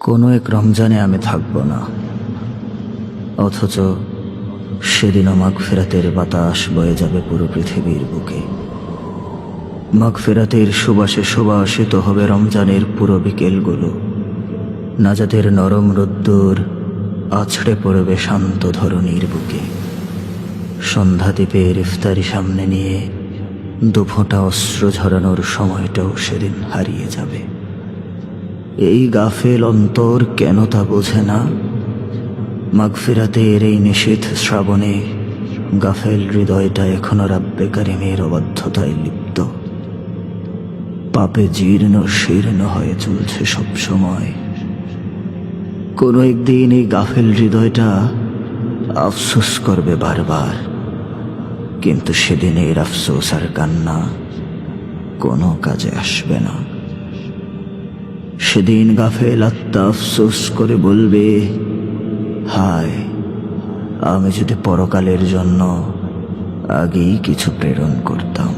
কোনো এক রমজানে আমি থাকব না। অথচ সেদিনও মাগফেরাতের বাতাস বয়ে যাবে পুরো পৃথিবীর বুকে। মাগফেরাতের সুবাসে সুবাসিত হবে রমজানের পুরো বিকেলগুলো। নাজাদের নরম রোদ্দুর আছড়ে পড়বে শান্ত ধরণীর বুকে। সন্ধ্যা দ্বীপের ইফতারি সামনে নিয়ে দুফোঁটা অস্ত্র ঝরানোর সময়টাও সেদিন হারিয়ে যাবে। এই গাফেল অন্তর কেন তা বোঝে না? মাগফিরাতের এই নিষেধ শ্রাবণে গাফেল হৃদয়টা এখনও রাব্বে কারিমের অবাধ্যতায় লিপ্ত। পাপে জীর্ণ শীর্ণ হয়ে চলছে সব সময়। কোনো একদিন এই গাফেল হৃদয়টা আফসোস করবে বারবার, কিন্তু সেদিনের আফসোস আর কান্না কোনো কাজে আসবে না। সেদিন গাফেল আত্মা আফসোস করে বলবে হায় আমি যদি পরকালের জন্য আগেই কিছু প্রেরণ করতাম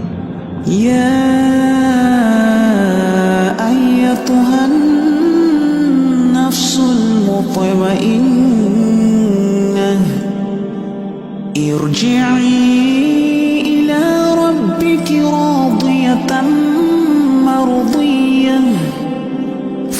يا أيتها النفس المطمئنة ارجعي إلى ربك راضية مرضية